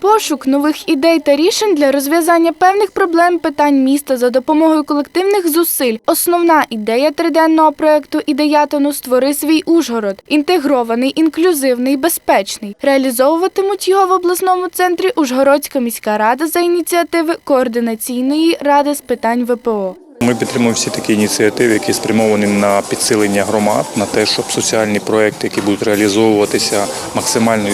Пошук нових ідей та рішень для розв'язання певних проблем питань міста за допомогою колективних зусиль. Основна ідея триденного проекту «Ідеятону» «Створи свій Ужгород» – інтегрований, інклюзивний, безпечний. Реалізовуватимуть його в обласному центрі Ужгородська міська рада за ініціативи координаційної ради з питань ВПО. Ми підтримуємо всі такі ініціативи, які спрямовані на підсилення громад, на те, щоб соціальні проекти, які будуть реалізовуватися, максимально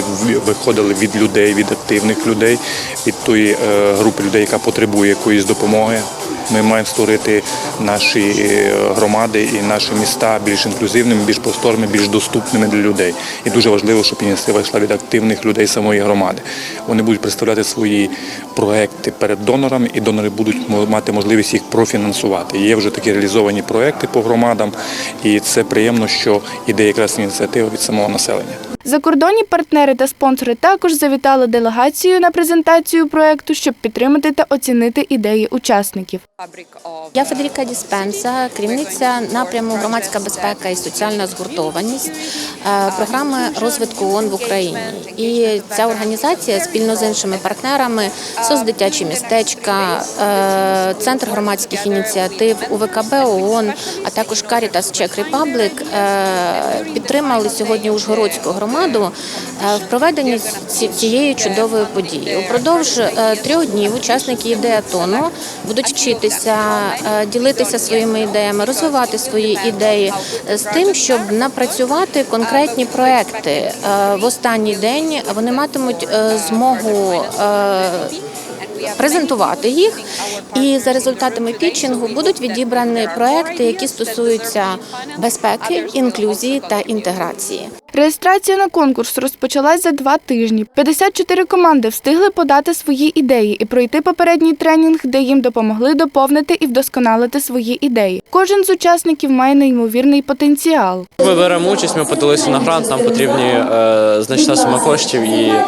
виходили від людей, від активних людей, від тої е, групи людей, яка потребує якоїсь допомоги. Ми маємо створити наші е, громади і наші міста більш інклюзивними, більш просторними, більш доступними для людей. І дуже важливо, щоб ініціатива йшла від активних людей самої громади. Вони будуть представляти свої проекти перед донорами, і донори будуть мати можливість їх профінансувати. Є вже такі реалізовані проекти по громадам, і це приємно, що іде якраз ініціатива від самого населення. Закордонні партнери та спонсори також завітали делегацію на презентацію проекту, щоб підтримати та оцінити ідеї учасників. Я Федеріка Діспенса, керівниця напряму громадська безпека і соціальна згуртованість е, програми розвитку ООН в Україні. І ця організація спільно з іншими партнерами «Соцдитячі містечка, е, Центр громадських ініціатив, УВКБ ООН, а також Caritas Czech Republic підтримали сьогодні Ужгородську громаду е, в проведенні цієї чудової події. Упродовж трьох днів учасники ідеатону будуть вчитися, е, ділитися своїми ідеями, розвивати свої ідеї з тим, щоб напрацювати конкретні проекти. Е, В останній день вони матимуть е, змогу. Презентувати їх, і за результатами пітчингу будуть відібрані проекти, які стосуються безпеки, інклюзії та інтеграції. Реєстрація на конкурс розпочалась за два тижні. 54 команди встигли подати свої ідеї і пройти попередній тренінг, де їм допомогли доповнити і вдосконалити свої ідеї. Кожен з учасників має неймовірний потенціал. Ми беремо участь, ми подалися на грант, нам потрібні е, значна сума коштів і е,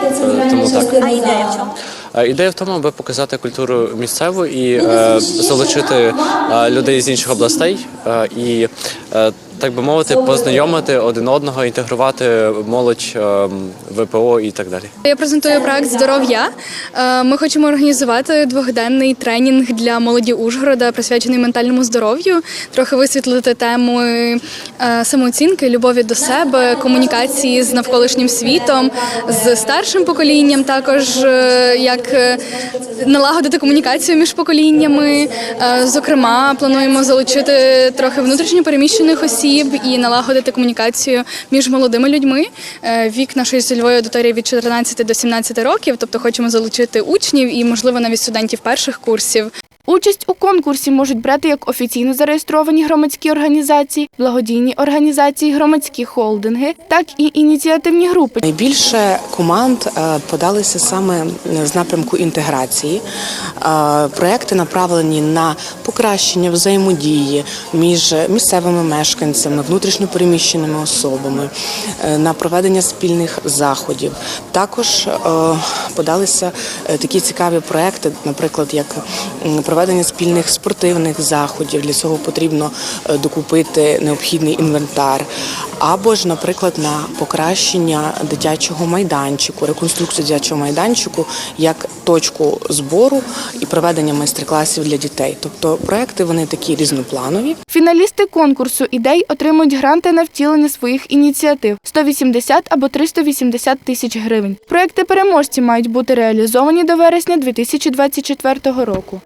тому так. А ідея в чому? Е, Ідея в тому, аби показати культуру місцеву і е, залучити е, людей з інших областей е, і, е, так би мовити, познайомити один одного, інтегрувати молодь е, ВПО і так далі. Я презентую проект Здоров'я. Е, Ми хочемо організувати двохденний тренінг для молоді Ужгорода, присвячений ментальному здоров'ю, трохи висвітлити тему е, самооцінки, любові до себе, комунікації з навколишнім світом, з старшим поколінням, також е, як налагодити комунікацію між поколіннями. Зокрема, плануємо залучити трохи внутрішньо переміщених осіб і налагодити комунікацію між молодими людьми. Е, Вік нашої цільової аудиторії від 14 до 17 років, тобто хочемо залучити учнів і, можливо, навіть студентів перших курсів. Участь у конкурсі можуть брати як офіційно зареєстровані громадські організації, благодійні організації, громадські холдинги, так і ініціативні групи. Найбільше команд е, подалися саме з напрямку інтеграції. Е, Проекти направлені на покращення взаємодії між місцевими мешканцями, внутрішньопереміщеними особами, е, на проведення спільних заходів. Також е, подалися е, такі цікаві проекти, наприклад, як м, проведення спільних спортивних заходів. Для цього потрібно е, докупити необхідний інвентар, або ж, наприклад, на покращення дитячого майданчику, реконструкцію дитячого майданчику як точку збору і проведення майстер-класів для дітей. Тобто проекти вони такі різнопланові. Фіналісти конкурсу ідей отримують гранти на втілення своїх ініціатив 180 або 380 тисяч гривень. Проекти переможці мають бути реалізовані до вересня 2024 року.